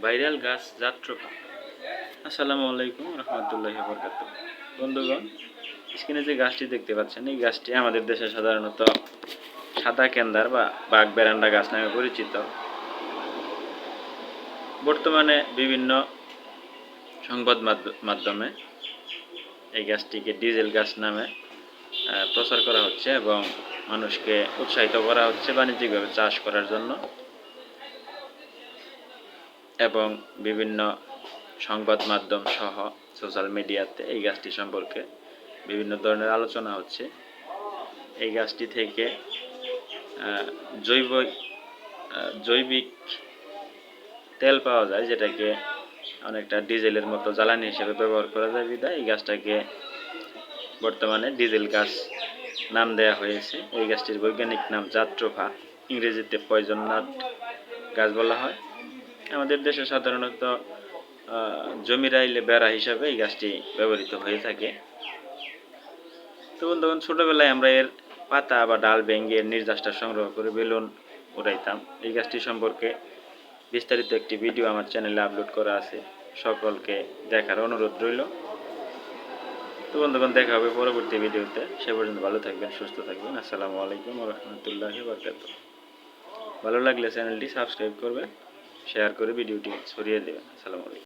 Viral গাছ যাত্রকা আসসালামু আলাইকুম রহমতুল্লাহ বরকাত বন্ধুগণ, স্ক্রিনে যে গাছটি দেখতে পাচ্ছেন, এই গাছটি আমাদের দেশে সাধারণত সাদা কেন্দার বা বাঘ বেরান্ডা গাছ নামে পরিচিত। বর্তমানে বিভিন্ন সংবাদ মাধ্য- মাধ্যমে এই গাছটিকে ডিজেল গাছ নামে প্রচার করা হচ্ছে এবং মানুষকে উৎসাহিত করা হচ্ছে বাণিজ্যিকভাবে চাষ করার জন্য। এবং বিভিন্ন সংবাদ মাধ্যম সহ সোশ্যাল মিডিয়াতে এই গাছটি সম্পর্কে বিভিন্ন ধরনের আলোচনা হচ্ছে। এই গাছটি থেকে জৈব জৈবিক তেল পাওয়া যায়, যেটাকে অনেকটা ডিজেলের মতো জ্বালানি হিসেবে ব্যবহার করা যায়। বিদায়, এই গাছটাকে বর্তমানে ডিজেল গাছ নাম দেয়া হয়েছে। এই গাছটির বৈজ্ঞানিক নাম যাত্রোফা ইংরেজিতে পয়জন নাট গাছ বলা হয়। আমাদের দেশে সাধারণত জমির আইলে বেড়া হিসাবে এই গাছটি ব্যবহৃত হয়ে থাকে। তো তখন ছোটোবেলায় আমরা এর পাতা বা ডাল ভেঙে নির্যাসটা সংগ্রহ করে বেলুন উড়াইতাম। এই গাছটি সম্পর্কে বিস্তারিত একটি ভিডিও আমার চ্যানেলে আপলোড করা আছে। সকলকে দেখার অনুরোধ রইল। তো বন্ধুগণ, দেখা হবে পরবর্তী ভিডিওতে। সে পর্যন্ত ভালো থাকবেন, সুস্থ থাকবেন। আসসালামু আলাইকুম রহমতুল্লাহি বরকাত ভালো লাগলে চ্যানেলটি সাবস্ক্রাইব করবেন। শেয়ার করে ভিডিওটি ছড়িয়ে দেবেন। আসসালামু আলাইকুম।